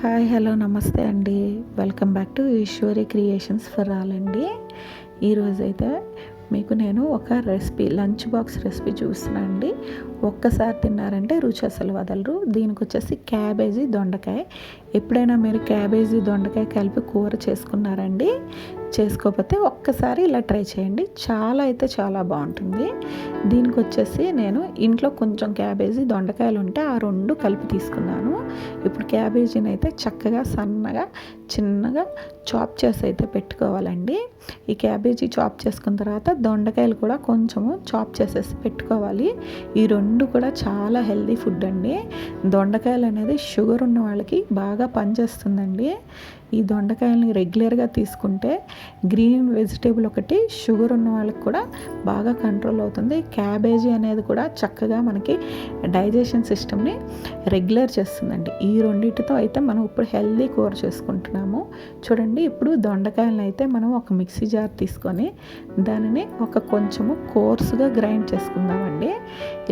Hi hello నమస్తే అండి. Welcome back to Eswari creations for all అండి. ఈరోజైతే మీకు నేను ఒక రెసిపీ లంచ్ బాక్స్ రెసిపీ చూస్తున్నా అండి ఒక్కసారి తిన్నారంటే రుచి అసలు వదలరు. దీనికి వచ్చేసి క్యాబేజీ దొండకాయ. ఎప్పుడైనా మీరు క్యాబేజీ దొండకాయ కలిపి కూర చేసుకున్నారండి చేసుకోకపోతే ఒక్కసారి ఇలా ట్రై చేయండి. చాలా అయితే చాలా బాగుంటుంది. దీనికి వచ్చేసి నేను ఇంట్లో కొంచెం క్యాబేజీ దొండకాయలు ఉంటే ఆ రెండు కలిపి తీసుకున్నాను. ఇప్పుడు క్యాబేజీని అయితే చక్కగా సన్నగా చిన్నగా చాప్ చేసి అయితే పెట్టుకోవాలండి. ఈ క్యాబేజీ చాప్ చేసుకున్న తర్వాత దొండకాయలు కూడా కొంచెము చాప్ చేసేసి పెట్టుకోవాలి. ఈ రెండు కూడా చాలా హెల్దీ ఫుడ్ అండి. దొండకాయలు అనేది షుగర్ ఉన్న వాళ్ళకి బాగా పనిచేస్తుందండి. ఈ దొండకాయలని రెగ్యులర్గా తీసుకుంటే గ్రీన్ వెజిటేబుల్ ఒకటి షుగర్ ఉన్న వాళ్ళకి కూడా బాగా కంట్రోల్ అవుతుంది. క్యాబేజీ అనేది కూడా చక్కగా మనకి డైజెషన్ సిస్టమ్ని రెగ్యులర్ చేస్తుందండి. ఈ రెండింటితో అయితే మనం ఇప్పుడు హెల్దీ కూర చేసుకుంటున్నాము. చూడండి ఇప్పుడు దొండకాయలను అయితే మనం ఒక మిక్సీ జార్ తీసుకొని దానిని ఒక కొంచెము కోర్సుగా గ్రైండ్ చేసుకుందామండి.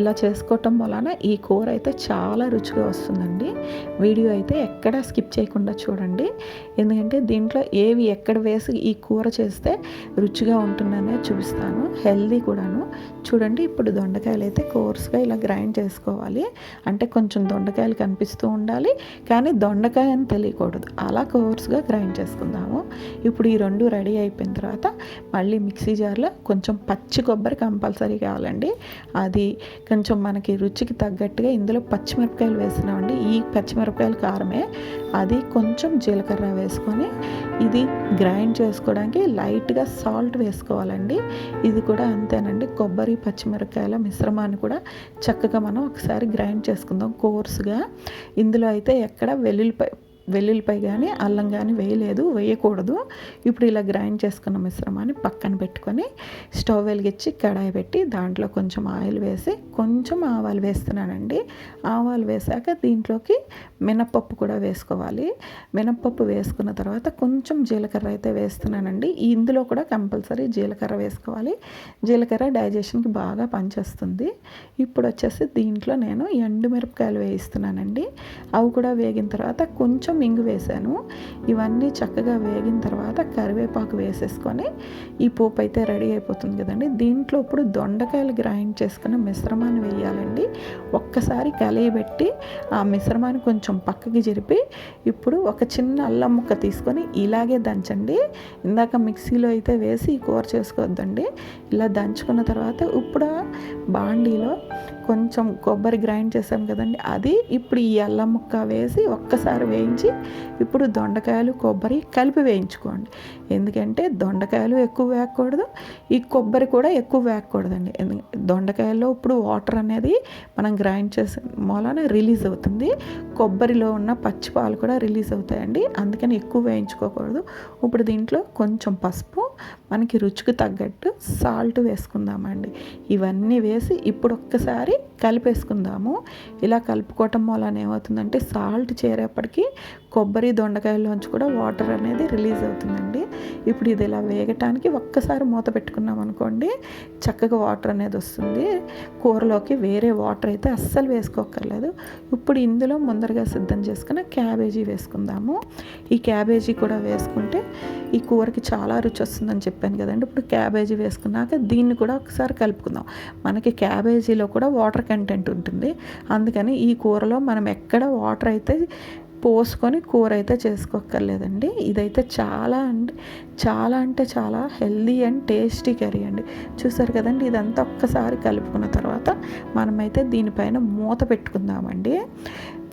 ఇలా చేసుకోవటం వలన ఈ కూర అయితే చాలా రుచిగా వస్తుందండి. వీడియో అయితే ఎక్కడ స్కిప్ చేయకుండా చూడండి. ఎందుకంటే దీంట్లో ఏవి ఎక్కడ వేసి ఈ కూర చేస్తే రుచిగా ఉంటుందనే చూపిస్తాను. హెల్దీ కూడాను. చూడండి ఇప్పుడు దొండకాయలు అయితే కోర్స్గా ఇలా గ్రైండ్ చేసుకోవాలి. అంటే కొంచెం దొండకాయలు కనిపిస్తూ ఉండాలి. కానీ దొండకాయ అని తెలియకూడదు. అలా కోర్స్గా గ్రైండ్ చేసుకుందాము. ఇప్పుడు ఈ రెండు రెడీ అయిపోయిన తర్వాత మళ్ళీ మిక్సీ జార్లో కొంచెం పచ్చి కొబ్బరి కంపల్సరీ కావాలండి. అది కొంచెం మనకి రుచికి తగ్గట్టుగా ఇందులో పచ్చిమిరపకాయలు వేసినామండి ఈ పచ్చిమిరపకాయలు కారమే. అది కొంచెం జీలకర్ర వేసుకొని ఇది గ్రైండ్ చేసుకోవడానికి లైట్గా సాల్ట్ వేసుకోవాలండి. ఇది కూడా అంతేనండి. కొబ్బరి పచ్చిమిరపకాయల మిశ్రమాన్ని కూడా చక్కగా మనం ఒకసారి గ్రైండ్ చేసుకుందాం కోర్సుగా. ఇందులో అయితే ఎక్కడ వెల్లుల్లిపాయ వెల్లుల్లిపై కానీ అల్లం కానీ వేయలేదు వేయకూడదు. ఇప్పుడు ఇలా గ్రైండ్ చేసుకున్న మిశ్రమాన్ని పక్కన పెట్టుకొని స్టవ్ వెలిగించి కడాయి పెట్టి దాంట్లో కొంచెం ఆయిల్ వేసి కొంచెం ఆవాలు వేస్తున్నానండి. ఆవాలు వేసాక దీంట్లోకి మినప్పప్పు కూడా వేసుకోవాలి. మినప్పప్పు వేసుకున్న తర్వాత కొంచెం జీలకర్ర అయితే వేస్తున్నానండి. ఇందులో కూడా కంపల్సరీ జీలకర్ర వేసుకోవాలి. జీలకర్ర డైజెషన్కి బాగా పనిచేస్తుంది. ఇప్పుడు వచ్చేసి దీంట్లో నేను ఎండు మిరపకాయలు వేయిస్తున్నానండి. అవి కూడా వేగిన తర్వాత కొంచెం ఇంగు వేసాను ఇవన్నీ చక్కగా వేగిన తర్వాత కరివేపాకు వేసేసుకొని ఈ పోపు అయితే రెడీ అయిపోతుంది కదండి. దీంట్లో ఇప్పుడు దొండకాయలు గ్రైండ్ చేసుకున్న మిశ్రమాన్ని వేయాలండి. ఒక్కసారి కలియబెట్టి ఆ మిశ్రమాన్ని కొంచెం పక్కకి జరిపి ఇప్పుడు ఒక చిన్న అల్లం ముక్క తీసుకొని ఇలాగే దంచండి. ఇందాక మిక్సీలో అయితే వేసి కూర చేసుకోవద్దండి. ఇలా దంచుకున్న తర్వాత ఇప్పుడు బాండీలో కొంచెం కొబ్బరి గ్రైండ్ చేసాం కదండి. అది ఇప్పుడు ఈ అల్లం ముక్క వేసి ఒక్కసారి వేయించి ఇప్పుడు దొండకాయలు కొబ్బరి కలిపి వేయించుకోండి. ఎందుకంటే దొండకాయలు ఎక్కువ వేయకూడదు ఈ కొబ్బరి కూడా ఎక్కువ వేయకూడదండి. దొండకాయల్లో ఇప్పుడు వాటర్ అనేది మనం గ్రైండ్ చేసే మూలాన రిలీజ్ అవుతుంది. కొబ్బరిలో ఉన్న పచ్చి పాలు కూడా రిలీజ్ అవుతాయండి. అందుకని ఎక్కువ వేయించుకోకూడదు. ఇప్పుడు దీంట్లో కొంచెం పసుపు మనకి రుచికి తగ్గట్టు సాల్ట్ వేసుకుందామండి. ఇవన్నీ వేసి ఇప్పుడు ఒక్కసారి కలిపేసుకుందాము. ఇలా కలుపుకోవటం వలన ఏమవుతుందంటే సాల్ట్ చేరేపటికి కొబ్బరి దొండకాయల్లోంచి కూడా వాటర్ అనేది రిలీజ్ అవుతుందండి. ఇప్పుడు ఇది ఇలా వేగటానికి ఒక్కసారి మూత పెట్టుకున్నాం అనుకోండి చక్కగా వాటర్ అనేది వస్తుంది. కూరలోకి వేరే వాటర్ అయితే అస్సలు వేసుకోక్కర్లేదు. ఇప్పుడు ఇందులో ముందరగా సిద్ధం చేసుకున్న క్యాబేజీ వేసుకుందాము. ఈ క్యాబేజీ కూడా వేసుకుంటే ఈ కూరకి చాలా రుచి వస్తుందని చెప్పాను కదండి. ఇప్పుడు క్యాబేజీ వేసుకున్నాక దీన్ని కూడా ఒకసారి కలుపుకుందాం. మనకి క్యాబేజీలో కూడా వాటర్ కంటెంట్ ఉంటుంది. అందుకని ఈ కూరలో మనం ఎక్కడ వాటర్ అయితే పోసుకొని కూర అయితే చేసుకోక్కర్లేదండి. ఇదైతే చాలా అంటే చాలా అంటే చాలా హెల్దీ అండ్ టేస్టీ కర్రీ అండి. చూసారు కదండి ఇదంతా ఒక్కసారి కలుపుకున్న తర్వాత మనమైతే దీనిపైన మూత పెట్టుకుందామండి.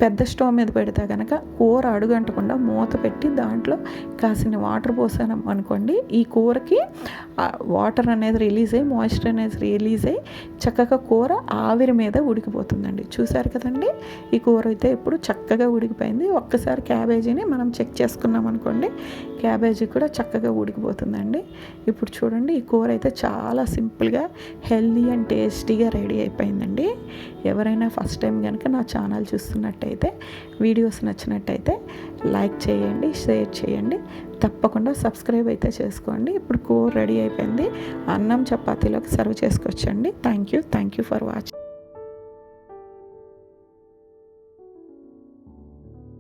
పెద్ద స్టవ్ మీద పెడితే కనుక కూర అడుగంటకుండా మూత పెట్టి దాంట్లో కాసిన వాటర్ పోసాను అనుకోండి. ఈ కూరకి వాటర్ అనేది రిలీజ్ అయ్యి మాయిశ్చర్ అనేది రిలీజ్ అయ్యి చక్కగా కూర ఆవిరి మీద ఉడికిపోతుందండి. చూసారు కదండి? ఈ కూర అయితే ఇప్పుడు చక్కగా ఉడికిపోయింది. ఒక్కసారి క్యాబేజీని మనం చెక్ చేసుకున్నాం అనుకోండి క్యాబేజీ కూడా చక్కగా ఉడికిపోతుందండి. ఇప్పుడు చూడండి ఈ కూర అయితే చాలా సింపుల్గా హెల్దీ అండ్ టేస్టీగా రెడీ అయిపోయిందండి. ఎవరైనా ఫస్ట్ టైం కనుక నా ఛానల్ చూస్తున్నట్టయితే వీడియోస్ నచ్చినట్టయితే లైక్ చేయండి షేర్ చేయండి. తప్పకుండా సబ్స్క్రైబ్ అయితే చేసుకోండి. ఇప్పుడు కూర రెడీ అయిపోయింది. అన్నం చపాతీలోకి సర్వ్ చేసుకోవచ్చండి thank you thank you for watching.